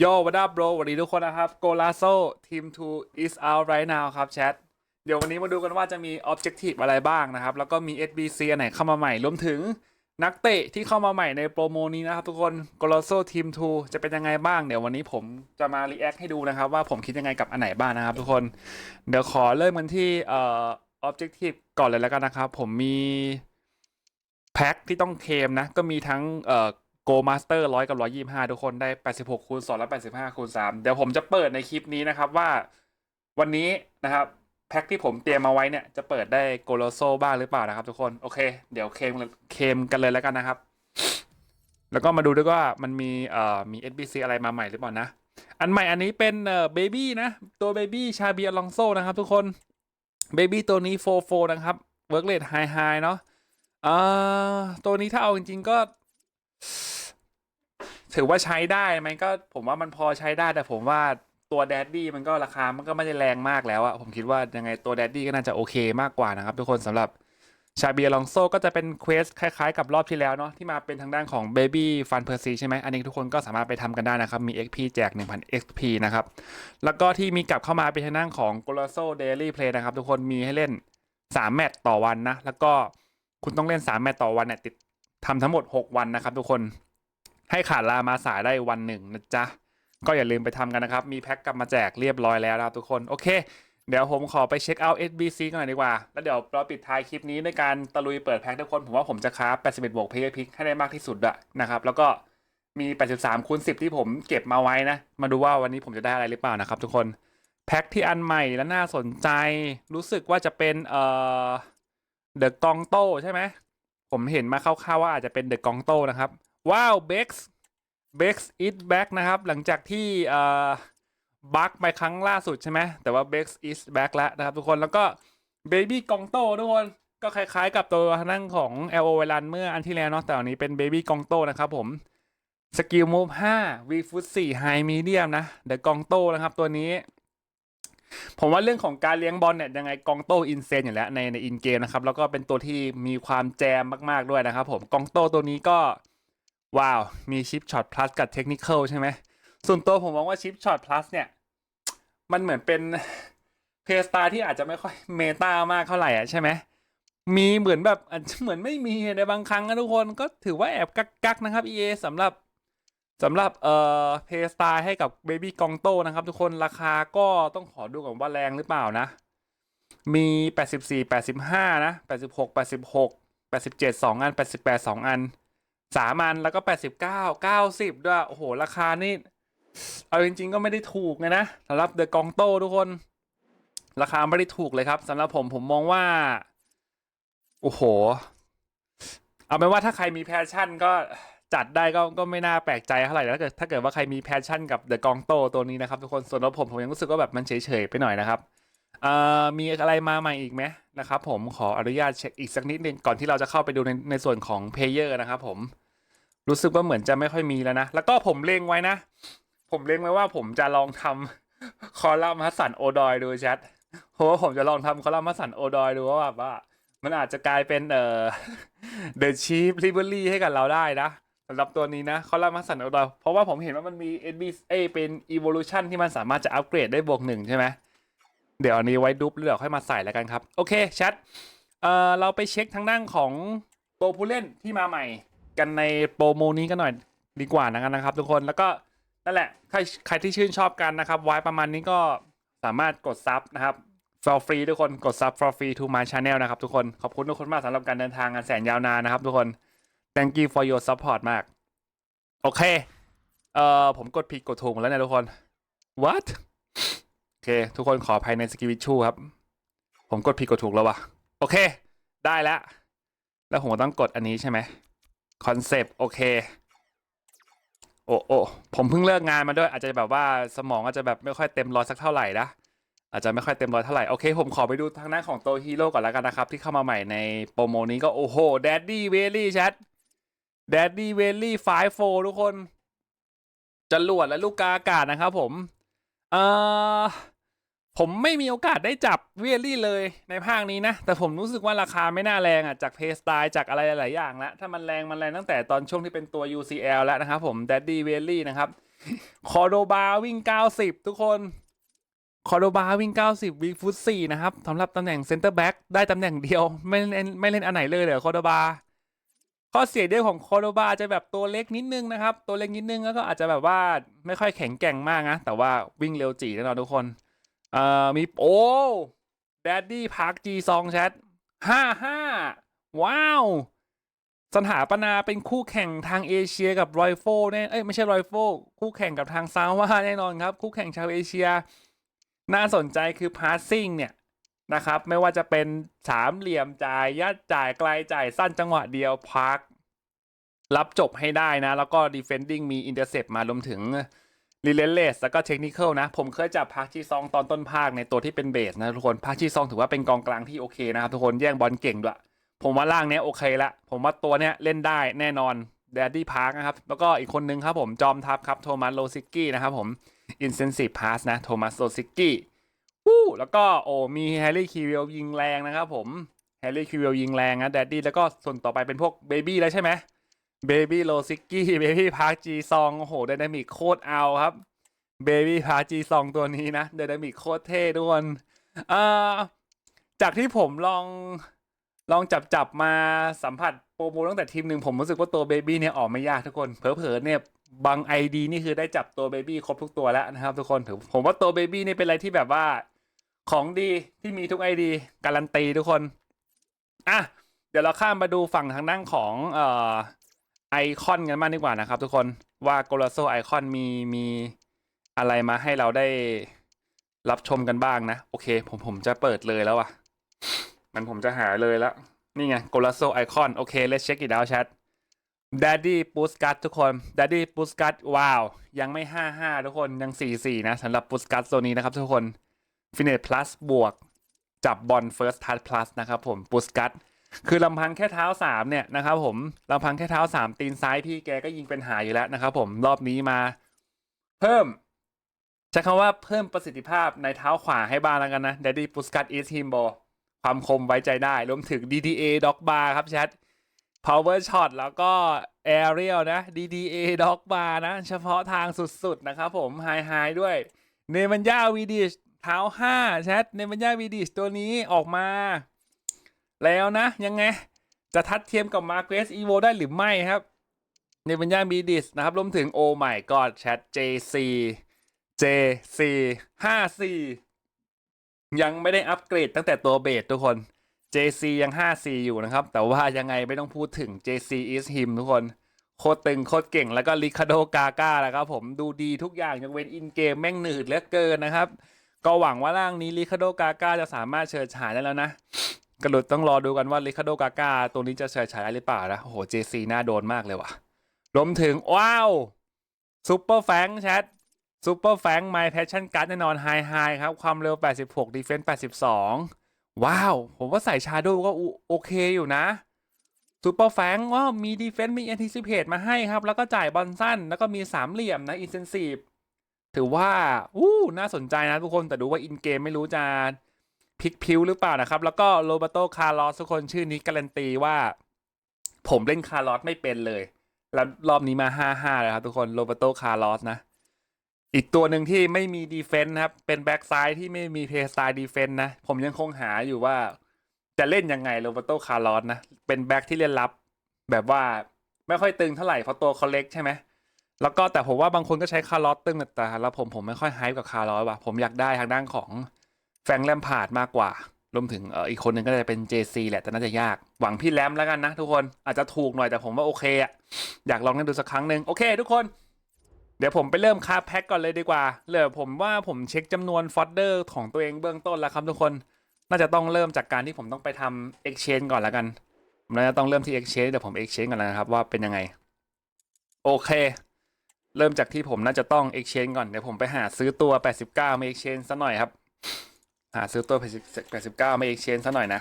โยวัด up bro สวัสดีทุกคนนะครับ g o l a z o Team 2 is out right now ครับแชท เดี๋ยววันนี้มาดูกันว่าจะมี objective อะไรบ้างนะครับ แล้วก็มี SBC อันไหนเข้ามาใหม่ รวมถึงนักเตะที่เข้ามาใหม่ในโปรโมนี้นะครับทุกคน g o l a z o Team 2จะเป็นยังไงบ้าง เดี๋ยววันนี้ผมจะมา react ให้ดูนะครับว่าผมคิดยังไงกับอันไหนบ้างนะครับทุกคน เดี๋ยวขอเริ่มกันที่เอ่อ objective ก่อนเลยแล้วกันนะครับ ผมมีแพ็คที่ต้องเคมนะ ก็มีทั้งเอ่อ โกมาสเตอร์ร้อยกับร้อยยี่ห้าทุกคนได้แปดสิบหกคูณสองและแปดสิบห้าคูณสามเดี๋ยวผมจะเปิดในคลิปนี้นะครับว่าวันนี้นะครับแพ็คที่ผมเตรียมมาไว้เนี่ยจะเปิดได้โกโลโซบ้างหรือเปล่านะครับ ทุกคนโอเค เดี๋ยวเคมเคมกันเลยแล้วกันนะครับ แล้วก็มาดูด้วยว่ามันมีเอ่อมี SBC อะไรมาใหม่หรือเปล่านะ อันใหม่อันนี้เป็นเอ่อเบบี้นะ ตัวเบบี้ชาเบียลองโซนะครับ ทุกคนเบบี้ตัวนี้โฟโฟนะครับเวิร์กเลทไฮไฮเนาะเอ่าตัวนี้ถ้าเอาจริงๆก็ ถือว่าใช้ได้ไหมก็ผมว่ามันพอใช้ได้แต่ผมว่าตัวแดดดี้มันก็ราคามันก็ไม่ได้แรงมากแล้วอะผมคิดว่ายังไงตัวแดดดี้ก็น่าจะโอเคมากกว่านะครับ ทุกคนสำหรับชาเบียลองโซก็จะเป็นเควสคล้ายๆ กับรอบที่แล้วเนาะที่มาเป็นทางด้านของ Baby Fun p e r c y ใช่ไหมอันนี้ทุกคนก็สามารถไปทำกันได้นะครับ มี XP แจก 1000 XP นะครับ แล้วก็ที่มีกลับเข้ามาเป็นทางด้านของ g o l a z o Daily Play นะครับ ทุกคนมีให้เล่น 3 แมตต์ต่อวันนะ แล้วก็คุณต้องเล่น 3 แมตต์ต่อวันเนี่ยติด ทำทั้งหมด 6 วันนะครับ ทุกคนให้ขาดลามาสายได้วันหนึ่งนะจ๊ะ ก็อย่าลืมไปทำกันนะครับ มีแพ็กกลับมาแจกเรียบร้อยแล้วนะครับทุกคนโอเค เดี๋ยวผมขอไปเช็คเอาท์ SBC กันหน่อยดีกว่า แล้วเดี๋ยวเราปิดท้ายคลิปนี้ในการตะลุยเปิดแพ็กทุกคน ผมว่าผมจะคราฟ81บวกเพย์พิกให้ได้มากที่สุดอะนะครับแล้วก็มี 83คูณ10 ที่ผมเก็บมาไว้นะ มาดูว่าวันนี้ผมจะได้อะไรหรือเปล่านะครับ ทุกคนแพ็กที่อันใหม่และน่าสนใจ รู้สึกว่าจะเป็นเอ่อเดอะกองโต้ใช่ไหม ผมเห็นมาคร่าวๆว่าอาจจะเป็นเดอะกองโตนะครับ ว้าวเบ็กซ์เบ็กซ์อิทแบ็กนะครับ หลังจากที่เอ่อบักไปครั้งล่าสุดใช่ไหมแต่ว่าเบ็กซ์อิทแบ็กแล้วนะครับทุกคนแล้วก็เบบี้กองโตทุกคนก็คล้ายๆกับตัวนั่งของ LO เวลันเมื่ออันที่แล้วเนาะแต่อันนี้เป็นเบบี้กองโตนะครับผมสกิลมูฟ5 V Foot 4 High Medium นะเดอะกองโตนะครับตัวนี้ ผมว่าเรื่องของการเลี้ยงบอลเนี่ยยังไงกองโตอินเซนอยู่แล้วในในอินเกมนะครับ แล้วก็เป็นตัวที่มีความแจมมากๆด้วยนะครับ ผมกองโตตัวนี้ก็ว้าวมีชิปช็อตพลัสกับเทคนิคอลใช่ไหมส่วนตัวผมมองว่าชิปช็อตพลัสเนี่ย มันเหมือนเป็นเพสตาที่อาจจะไม่ค่อยเมตามากเท่าไหร่อะใช่ไหมมีเหมือนแบบเหมือนไม่มีในบางครั้งนะทุกคนก็ถือว่าแอบกักๆนะครับ EA สำหรับ สำหรับเอ่อเพย์สไตล์ให้กับ Baby กองโตนะครับ ทุกคนราคาก็ต้องขอดูก่อนว่าแรงหรือเปล่านะ มี 84 85 นะ 86 86 87 2 อัน 88 2 อัน 3 อัน แล้วก็ 89 90 ด้วย โอ้โห ราคานี่ เอาจริง ๆ ก็ไม่ได้ถูกเลยนะสำหรับเดอะกองโตทุกคน ราคาไม่ได้ถูกเลยครับสำหรับผมผมมองว่า โอ้โห เอาเป็นว่าถ้าใครมีแพชชั่นก็ จัดได้ก็ก็ไม่น่าแปลกใจเท่าไหร่ถ้าเกิดถ้าเกิดว่าใครมีแพชชั่นกับเดอะกองโตตัวนี้นะครับทุกคนส่วนตัวผมผมยังรู้สึกว่าแบบมันเฉยๆไปหน่อยนะครับมีอะไรมาใหม่อีกไหมนะครับผมขออนุญาตเช็คอีกสักนิดนึงก่อนที่เราจะเข้าไปดูในในส่วนของเพลเยอร์นะครับผมรู้สึกว่าเหมือนจะไม่ค่อยมีแล้วนะ แล้วก็ผมเล็งไว้นะ ผมเล็งไว้ว่าผมจะลองทำคอลัมน์ฮัสสันโอดอยดูแชทเพราะว่าผมจะลองทำคอลัมน์ฮัสสันโอดอยดูว่าแบบว่า มันอาจจะกลายเป็นเอ่อ The Chief Livery ให้กับเราได้นะ สำหรับตัวนี้นะคอลัมน์ฮัสสันโอดอยเพราะว่าผมเห็นว่ามันมี SB เอเป็น Evolution ที่มันสามารถจะอัปเกรดได้บวกหนึ่งใช่ไหมเดี๋ยวอันนี้ไว้ดุบแล้วเดี๋ยวค่อยมาใส่แล้วกันครับ โอเคแชทเอ่อเราไปเช็คทางด้านของตัวผู้เล่นที่มาใหม่ กันในโปรโมนี้กันหน่อยดีกว่านะครับ ทุกคนแล้วก็นั่นแหละใครใครที่ชื่นชอบกันนะครับไว้ประมาณนี้ก็สามารถกดซับนะครับ for free ทุกคนกดซับ for free to my channel นะครับทุกคนขอบคุณทุกคนมากสำหรับการเดินทางงานแสนยาวนานนะครับทุกคน thank you for your support มาก โอเค เอ่อ ผมกดผิดกดถูกหมดแล้วเนี่ยทุกคน what โอเค ทุกคนขออภัยในสกิวิชูครับ ผมกดผิดกดถูกแล้ววะโอเค ได้แล้ว แล้วผมต้องกดอันนี้ใช่ไหมคอนเซปต์โอเค โอ้โอ้ผมเพิ่งเลิกงานมาด้วย อาจจะแบบว่าสมองอาจจะแบบไม่ค่อยเต็มร้อยสักเท่าไหร่นะอาจจะไม่ค่อยเต็มร้อยเท่าไหร่ โอเค ผมขอไปดูทางด้านของโตฮีโร่ก่อนแล้วกันนะครับ ที่เข้ามาใหม่ในโปรโมนี้ก็โอ้โหแดดดี้เวลี่แชท แดดดี้เวลลี่ไฟโฟทุกคนจรวดและลูกกาอากาศนะครับผม เอ่อ ผมไม่มีโอกาสได้จับเวียลี่เลยในภาคนี้นะ แต่ผมรู้สึกว่าราคาไม่น่าแรงอะ จากเพย์สไตล์จากอะไรหลายอย่างแล้ว ถ้ามันแรงมันแรงตั้งแต่ตอนช่วงที่เป็นตัว UCL แล้วนะครับผม Daddy w e l l y นะครับ คอโดบาวิ่ง 90 ทุกคน คอโดบาวิ่ง 90วีฟุต4นะครับสำหรับตำแหน่งเซนเตอร์แบ็กได้ตำแหน่งเดียว ไม่เล่นไม่เล่นอันไหนเลยเหรอคอโดบา ข้อเสียเดียวของโคโดบาจะแบบตัวเล็กนิดนึงนะครับ ตัวเล็กนิดนึงแล้วก็อาจจะแบบว่าไม่ค่อยแข็งแกร่งมากนะแต่ว่าวิ่งเร็วจีแน่นอนทุกคนเอ่อมีโอ้แดดดี้พาร์คจีซองแชทห้าห้าว้าวสถาปนาเป็นคู่แข่งทางเอเชียกับรอยโฟแน่เอ้ยไม่ใช่รอยโฟคู่แข่งกับทางซาวาแน่นอนครับ คู่แข่งชาวเอเชีย น่าสนใจคือพาสซิ่งเนี่ย นะครับ ไม่ว่าจะเป็นสามเหลี่ยมจ่ายยัดจ่ายไกลจ่ายสั้นจังหวะเดียวพัก รับจบให้ได้นะ แล้วก็ defending มี intercept มารวมถึง relentless แล้วก็ technical นะ ผมเคยจับพักชีซองตอนต้นภาคในตัวที่เป็นเบสนะทุกคนพักชีซองถือว่าเป็นกองกลางที่โอเคนะครับทุกคนแย่งบอลเก่งด้วยผมว่าล่างเนี้ยโอเคละ ผมว่าตัวเนี้ยเล่นได้แน่นอน Daddy Park นะครับ แล้วก็อีกคนนึงครับผมจอมทัพครับโทมัสโลซิกกี้นะครับผม Intensive Pass นะโทมัสโลซิกกี้ วู้แล้วก็โอ้มีแฮร์รี่คิวเวลยิงแรงนะครับผมแฮร์รี่คิวเวลยิงแรงนะแดดดี้แล้วก็ส่วนต่อไปเป็นพวกเบบี้แล้วใช่ไหมเบบี้โลซิกกี้เบบี้พาร์จีซองโอ้โหไดนามิกโคตรเอาครับเบบี้พาร์จีซองตัวนี้นะไดนามิกโคตรเท่ทุกคนอ่อจากที่ผมลองลองจับจับมาสัมผัสโปรโมตั้งแต่ทีมหนึ่งผมรู้สึกว่าตัวเบบี้เนี่ยออกไม่ยากทุกคนเผลอๆเนี่ยบางไอดีนี่คือได้จับตัวเบบี้ครบทุกตัวแล้วนะครับทุกคนถือผมว่าตัวเบบี้นี่เป็นอะไรที่แบบว่า ของดีที่มีทุกไอดีการันตีทุกคน อะ เดี๋ยวเราข้ามมาดูฝั่งทางด้านของเอ่อไอคอนกันบ้างดีกว่านะครับ ทุกคนว่าโกลาโซไอคอนมีมีอะไรมาให้เราได้รับชมกันบ้างนะ โอเค ผมผมจะเปิดเลยแล้วอะ มันผมจะหาเลยแล้ว นี่ไงโกลาโซไอคอนโอเค let's check it out chat Daddy p u s k a t ทุกคน Daddy p u s k a t ว้าว ยังไม่55ทุกคนยัง44นะสำหรับ p u s k a t ตัวนี้นะครับทุกคน ฟินเนต plus บวกจับบอล first touch plus นะครับผมปุสกัตคือลำพังแค่เท้า 3 เนี่ยนะครับผมลำพังแค่เท้า 3 ตีนซ้ายพี่แกก็ยิงเป็นหายอยู่แล้วนะครับผมรอบนี้มา เพิ่มใช้คำว่าเพิ่มประสิทธิภาพในเท้าขวาให้บ้างแล้วกันนะ Daddy p u s k a t is himbo ความคมไว้ใจได้ รวมถึง DDA dog bar ครับแชท power shot แล้วก็ aerial นะ DDA dog bar นะ เฉพาะทางสุดๆ นะครับผม high high ด้วย เนมันยาวีดิช เท้าห้าแชทเนมันยาวีดิชตัวนี้ออกมา แล้วนะ ยังไง จะทัดเทียมกับมาเกสอีโวได้หรือไม่ครับเนมันยาวีดิชนะครับรวมถึงโอ my god แชท JC JC 54 ยังไม่ได้อัปเกรดตั้งแต่ตัวเบสทุกคน JC ยัง 5C อยู่นะครับ แต่ว่ายังไงไม่ต้องพูดถึง JC is him ทุกคน โคตรตึง โคตรเก่งแล้วก็ลิคาโดกาก้าแหละครับผมดูดีทุกอย่างยกเว้นอินเกมแม่งหนืดเหลือเกินนะครับ ก็หวังว่าร่างนี้ลิคาโดกาก้าจะสามารถเฉิดฉายได้แล้วนะกระดุดต้องรอดูกันว่าลิคาโดกาก้าตัวนี้จะเฉิดฉายได้หรือเปล่านะ โอ้โห JC น่าโดนมากเลยว่ะรวมถึง ว้าวซูเปอร์แฟงแชทซูเปอร์แฟงไมแพชชั่นการ์ดแน่นอนไฮไฮครับ ความเร็ว 86 ดีเฟนส์82 ว้าว ผมว่าใส่ชาโดก็โอเคอยู่นะซูเปอร์แฟงว่ามีดีเฟนต์มีแอนติซิเพตมาให้ครับ แล้วก็จ่ายบอลสั้น แล้วก็มีสามเหลี่ยมนะอินเซนซีฟ ถือว่าอู้น่าสนใจนะทุกคนแต่ดูว่าอินเกมไม่รู้จะพลิกพิวหรือเปล่านะครับ แล้วก็โรเบโตคาร์ลอสทุกคนชื่อนี้การันตีว่า ผมเล่นคาร์ลอสไม่เป็นเลย แล้วรอบนี้มา5-5เลยครับทุกคนโรเบโตคาร์ลอสนะ อีกตัวหนึ่งที่ไม่มีดีเฟนต์นะครับ เป็นแบ็กซ้ายที่ไม่มีเพย์สไตล์ดีเฟนต์นะ ผมยังคงหาอยู่ว่า จะเล่นยังไงโรเบโตคาร์ลอสนะ เป็นแบ็กที่เล่นรับ แบบว่าไม่ค่อยตึงเท่าไหร่เพราะตัวเขาเล็กใช่ไหม แล้วก็แต่ผมว่าบางคนก็ใช้คาร์ลอสตึงแต่แล้วผมผมไม่ค่อยไฮป์กับคาร์ลอสว่ะผมอยากได้ทางด้านของแฟงแลมพาดมากกว่ารวมถึงเอออีกคนหนึ่งก็จะเป็น JC แหละแต่น่าจะยาก หวังพี่แรมแล้วกันนะทุกคนอาจจะถูกหน่อยแต่ผมว่าโอเคอะอยากลองเล่นดูสักครั้งหนึ่งโอเค ทุกคน เดี๋ยวผมไปเริ่มคาแพ็กก่อนเลยดีกว่าเลยผมว่าผมเช็คจำนวนฟอดเดอร์ของตัวเองเบื้องต้นแล้วครับทุกคน น่าจะต้องเริ่มจากการที่ผมต้องไปทำ exchange ก่อนแล้วกันผมน่าจะต้องเริ่มที่ exchange เดี๋ยวผม exchange ก่อนแล้วนะครับว่าเป็นยังไง โอเค เริ่มจากที่ผมน่าจะต้อง exchange ก่อน เดี๋ยวผมไปหาซื้อตัว 89 มา exchange ซะหน่อยครับ หาซื้อตัว 89 มา exchange ซะหน่อยนะ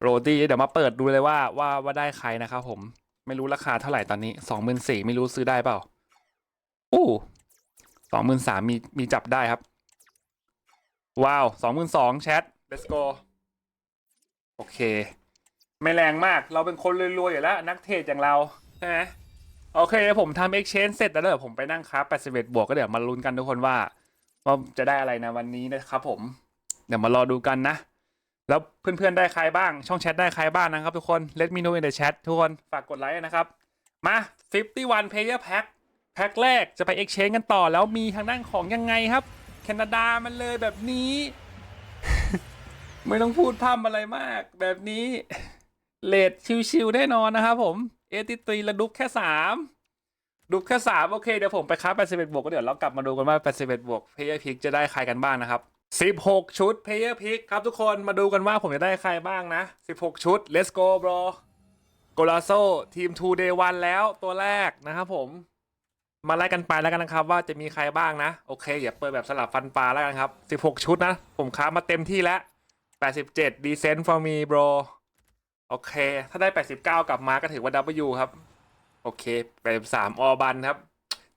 โรดี้เดี๋ยวมาเปิดดูเลยว่าว่าว่าได้ใครนะครับผมไม่รู้ราคาเท่าไหร่ตอนนี้24,000ไม่รู้ซื้อได้เปล่าอู้สองหมื่นสามมีมีจับได้ครับ ว้าวสองหมื่นสองแชท let's go โอเค ไม่แรงมากเราเป็นคนรวยๆอยู่แล้ว นักเทรดอย่างเรา ใช่ไหม โอเคผมทำ exchange เสร็จแล้วเดี๋ยวผมไปนั่งครับ81 บวกก็เดี๋ยวมาลุ้นกันทุกคนว่า ว่าจะได้อะไรนะวันนี้นะครับผม เดี๋ยวมารอดูกันนะ แล้วเพื่อนๆได้ใครบ้างช่องแชทได้ใครบ้างนะครับทุกคน let me know in the chat ทุกคนฝากกดไลค์นะครับ มา 51 player pack แพ็คแรกจะไป exchange กันต่อแล้วมีทางด้านของยังไงครับ แคนาดามันเลยแบบนี้ ไม่ต้องพูดพร่ำอะไรมาก แบบนี้เลดชิวๆแน่นอนนะครับผม เอติตรีและดุกแค่สามดุกแค่สามโอเค เดี๋ยวผมไปค้า81บวกก็เดี๋ยวเรากลับมาดูกันว่า 81บวกเพย์พิกจะได้ใครกันบ้างนะครับ 16 ชุดเพย์พิกครับทุกคนมาดูกันว่าผมจะได้ใครบ้างนะ 16 ชุด let's go bro โกลาโซทีม 2 day 1แล้วตัวแรกนะครับผม มาไล่กันไปแล้วกันนะครับว่าจะมีใครบ้างนะ โอเคอย่าเปิดแบบสลับฟันปลาแล้วกันครับ 16 ชุดนะ ผมค้ามาเต็มที่แล้ว 87 decent for me bro โอเค ถ้าได้ 89 กลับมาก็ถือว่า W ครับ โอเค83ออบันครับ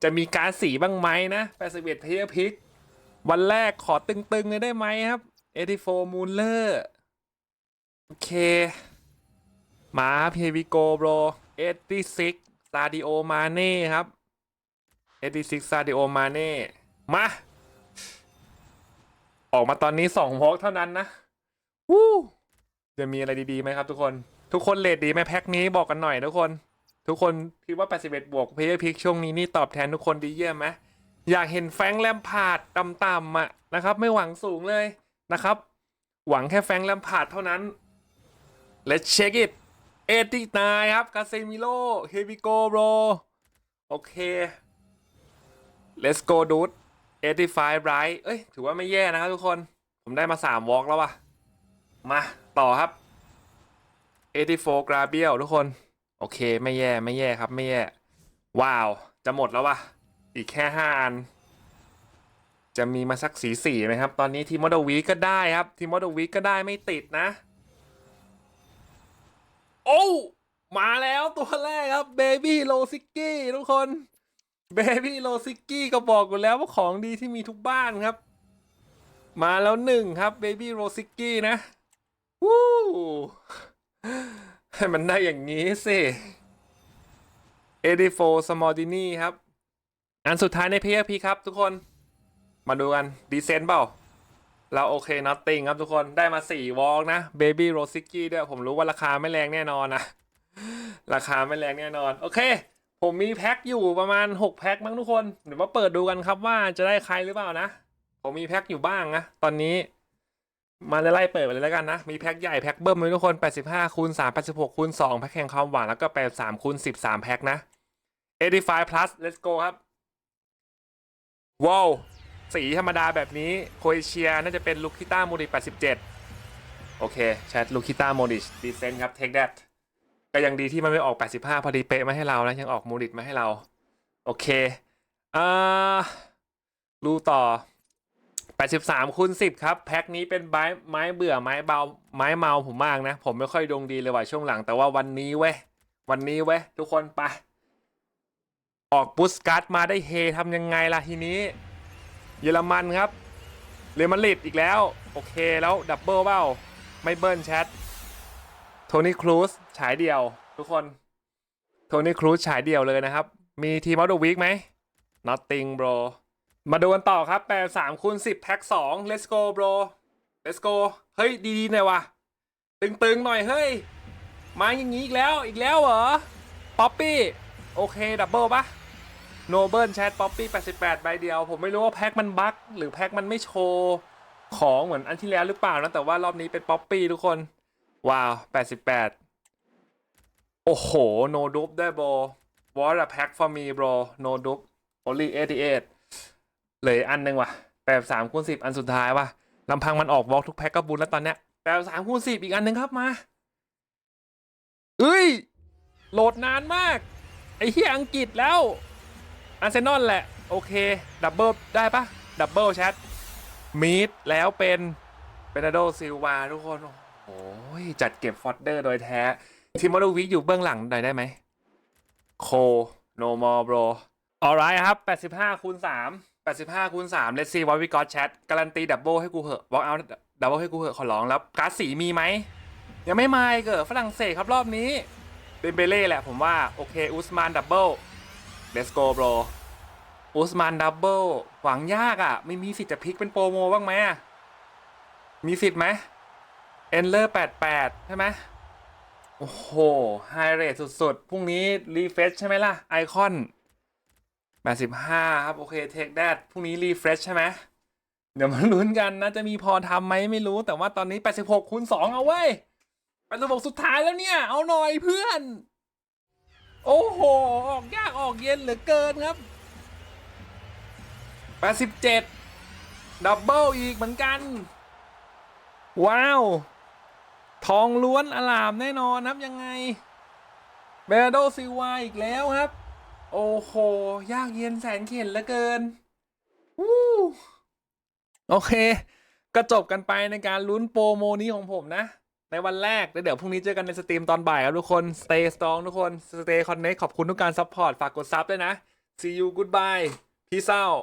จะมีการสีบ้างไหมนะ81เพย์พิก วันแรกขอตึงๆเลยได้ไหมครับ84มูลเลอร์โอเค มาครับ here we go bro 86ซาดิโอมาเน่ครับ86ซาดิโอมาเน่ มา ออกมาตอนนี้2วอล์กเท่านั้นนะวู้ จะมีอะไรดีๆไหมครับทุกคน ทุกคนเลดดีไหมแพ็คนี้บอกกันหน่อยทุกคน ทุกคนคิดว่า 81 บวกเพย์พิกช่วงนี้นี่ตอบแทนทุกคนดีเยี่ยมไหมอยากเห็นแฟงแลมพาดต่ำๆอะนะครับ ไม่หวังสูงเลยนะครับ หวังแค่แฟงแลมพาดเท่านั้น Let's check it 89ครับกาเซมิโล Here we go bro โอเค Let's go dude 85 right เอ้ย ถือว่าไม่แย่นะครับทุกคน ผมได้มา 3 วอล์กแล้วว่ะ มา ต่อครับ84กราเบียลทุกคน โอเคไม่แย่ไม่แย่ครับไม่แย่ ว้าว จะหมดแล้ววะอีกแค่5อัน จะมีมาสักสีสีไหมครับ ตอนนี้ทีมมอดวีก็ได้ครับ ทีมมอดวีก็ได้ไม่ติดนะ โอ้มาแล้วตัวแรกครับเบบี้โลซิกกี้ทุกคนเบบี้โลซิกกี้ก็บอกอยู่แล้วว่าของดีที่มีทุกบ้านครับ มาแล้วหนึ่งครับเบบี้โรซิกกี้นะ วู้ให้มันได้อย่างนี้สิ84สมอลดินีครับ อันสุดท้ายใน PFP ครับทุกคน มาดูกัน ดีเซนเปล่า เราโอเค nothing ครับทุกคน ได้มา 4 วอลนะ Baby r o s i k i ด้วย ผมรู้ว่าราคาไม่แรงแน่นอนนะ ราคาไม่แรงแน่นอน โอเค ผมมีแพ็คอยู่ประมาณ 6 แพ็คมั้งทุกคน เดี๋ยวมาเปิดดูกันครับว่าจะได้ใครหรือเปล่านะ ผมมีแพ็คอยู่บ้างนะ ตอนนี้ มาไล่เปิดไปเลยแล้วกันนะ มีแพ็คใหญ่แพ็คเบิ้มเลยทุกคน 85คูณ3 86คูณ2แพ็คแห่งความหวานแล้วก็83คูณ13 แพ็คนะ85 plus let's go ครับ ว้าว สีธรรมดาแบบนี้โครเอเชียน่าจะเป็นลูคิต้าโมดิ87 โอเค แชทลูคิต้าโมดิดีเซนครับ take that ก็ยังดีที่มันไม่ออก 85 พอดีเป๊ะมาให้เรานะ ยังออกโมดิมาให้เรา โอเคอ่าดูต่อ 83คูณ10 ครับ แพ็คนี้เป็นไม้ไม้เบื่อไม้เบาไม้เมาผมมากนะ ผมไม่ค่อยดวงดีเลยว่ะช่วงหลัง แต่ว่าวันนี้เว้ย วันนี้เว้ย ทุกคนไป ออกบุสการ์ดมาได้เฮทำยังไงล่ะทีนี้ เยอรมันครับ เรอัลมาดริดอีกแล้ว โอเคแล้วดับเบิลเบ้าไม่เบิ้ลแชทโทนี่ครูซฉายเดียว ทุกคน โทนี่ครูซฉายเดียวเลยนะครับ มีทีมออฟเดอะวีคไหม nothing bro มาดูกันต่อครับแปดสามคูณสิบแพ็คสอง let's go bro let's go เฮ้ย ดีๆหน่อยวะตึง ๆ หน่อย เฮ้ย มาอย่างนี้อีกแล้วอีกแล้วเหรอ ป๊อปปี้ โอเค ดับเบิลปะโนเบิลแชทป๊อปปี้88 ใบเดียว ผมไม่รู้ว่าแพ็คมันบั๊กหรือแพ็คมันไม่โชว์ ของเหมือนอันที่แล้วหรือเปล่านะ แต่ว่ารอบนี้เป็นป๊อปปี้ทุกคน ว้าว 88 โอ้โห โนดุบได้โบ What a pack for me bro no dupe only 88 เลยอันหนึ่งว่ะ83คูณ10อันสุดท้ายว่ะลำพังมันออกวอล์กทุกแพ็คก็บุญแล้วตอนเนี้ย83คูณ10อีกอันหนึ่งครับมาเอ้ย โหลดนานมาก ไอ้เหี้ยอังกฤษแล้วอาร์เซนอลแหละ โอเค ดับเบิลได้ปะดับเบิลแชทมีดแล้วเป็นเปนาโดซิลวาทุกคนโอ้ยจัดเก็บฟอดเดอร์โดยแท้ทีมมอลวิกอยู่เบื้องหลังหน่อยได้ไหมโคโนมอ bro ออไรครับ 85คูณ3 85คูณ3 let's see what we got chat การันตีดับเบิลให้กูเหอะ walk out ดับเบิลให้กูเหอะขอร้องแล้วการ์ดสีมีไหม ยังไม่มาอีกเกิดฝรั่งเศสครับรอบนี้เดมเบเล่แหละผมว่า โอเค อุสมานดับเบิล let's go bro อุสมานดับเบิลหวังยากอะ่ะ ไม่มีสิทธิ์จะพลิกเป็นโปรโมบ้างไหมอะมีสิทธิ์ไหมเอนเลอร์แปดแปดใช่ไหมโอ้โหไฮเรทสุดๆ พรุ่งนี้รีเฟชใช่ไหมล่ะ ไอคอน แปดสิบห้าครับ โอเคเทคแดดพรุ่งนี้รีเฟรชใช่ไหมเดี๋ยวมาลุ้นกันนะ จะมีพอทำไหมไม่รู้แต่ว่าตอนนี้86คูณ2เอาไว้ย86สุดท้ายแล้วเนี่ย เอาหน่อยเพื่อน โอ้โห ออกยากออกเย็นเหลือเกินครับ87ดับเบิลอีกเหมือนกัน ว้าว ทองล้วนอลามแน่นอนครับยังไงเบโดซิวาอีกแล้วครับ โอ้โห ยากเย็นแสนเข็นเหลือเกินวู้โอเค ก็จบกันไปในการลุ้นโปรโมนี้ของผมนะ ในวันแรกแล้วเดี๋ยวพรุ่งนี้เจอกันในสตรีมตอนบ่ายครับทุกคน stay strong ทุกคน stay connect ขอบคุณทุกการซัพพอร์ต ฝากกดซับด้วยนะ see you goodbye peace out